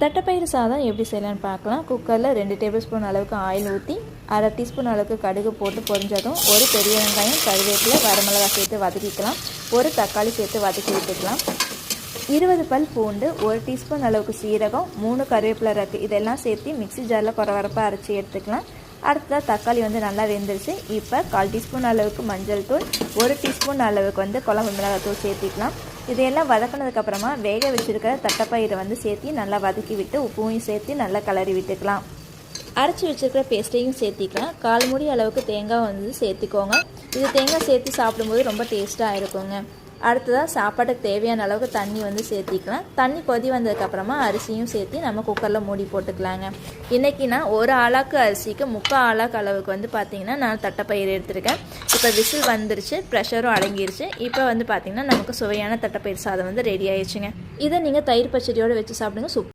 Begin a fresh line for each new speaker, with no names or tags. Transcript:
தட்டைப்பயிறு சாதம் எப்படி செய்யலான்னு பார்க்கலாம். குக்கரில் ரெண்டு டேபிள் ஸ்பூன் அளவுக்கு ஆயில் ஊற்றி அரை டீஸ்பூன் அளவுக்கு கடுகு போட்டு பொரிஞ்சதும் ஒரு பெரிய வெங்காயம் கருவேப்பிலை வரமிளகாய் சேர்த்து வதக்கிக்கலாம். ஒரு தக்காளி சேர்த்து வதக்கி விட்டுக்கலாம். இருபது பல் பூண்டு ஒரு டீஸ்பூன் அளவுக்கு சீரகம் மூணு கருவேப்பிலை ரக்கு இதெல்லாம் சேர்த்து மிக்ஸி ஜாரில் குறவரப்பாக அரைச்சி எடுத்துக்கலாம். அடுத்ததாக தக்காளி வந்து நல்லா வெந்துருச்சு. இப்போ கால் டீஸ்பூன் அளவுக்கு மஞ்சள் தூள் ஒரு டீஸ்பூன் அளவுக்கு வந்து குழம்பு மிளகாய் தூள் சேர்த்திக்கலாம். இதையெல்லாம் வதக்கினதுக்கப்புறமா வேக வச்சுருக்கிற தட்டைப்பயிரை வந்து சேர்த்து நல்லா வதக்கி விட்டு உப்பையும் சேர்த்து நல்லா கலரி விட்டுக்கலாம். அரைச்சி வச்சுருக்கிற பேஸ்ட்டையும் சேர்த்திக்கலாம். கால் மூடி அளவுக்கு தேங்காய் வந்து சேர்த்துக்கோங்க. இது தேங்காய் சேர்த்து சாப்பிடும்போது ரொம்ப டேஸ்ட்டாக இருக்குங்க. அடுத்ததாக சாப்பாட்டுக்கு தேவையான அளவுக்கு தண்ணி வந்து சேர்த்திக்கலாம். தண்ணி கொதி வந்ததுக்கப்புறமா அரிசியும் சேர்த்து நம்ம குக்கரில் மூடி போட்டுக்கலாங்க. இன்றைக்கி நான் ஒரு ஆளாக்கு அரிசிக்கு முக்கால் ஆளாக்கு அளவுக்கு வந்து பார்த்திங்கன்னா நான் தட்டைப்பயிர் எடுத்திருக்கேன். இப்போ விசில் வந்துருச்சு ப்ரெஷரும் அடங்கிருச்சு. இப்போ வந்து பார்த்திங்கன்னா நமக்கு சுவையான தட்டைப்பயிர் சாதம் வந்து ரெடி ஆயிடுச்சுங்க. இதை நீங்கள் தயிர் பச்சடியோடு வச்சு சாப்பிடுங்க சூப்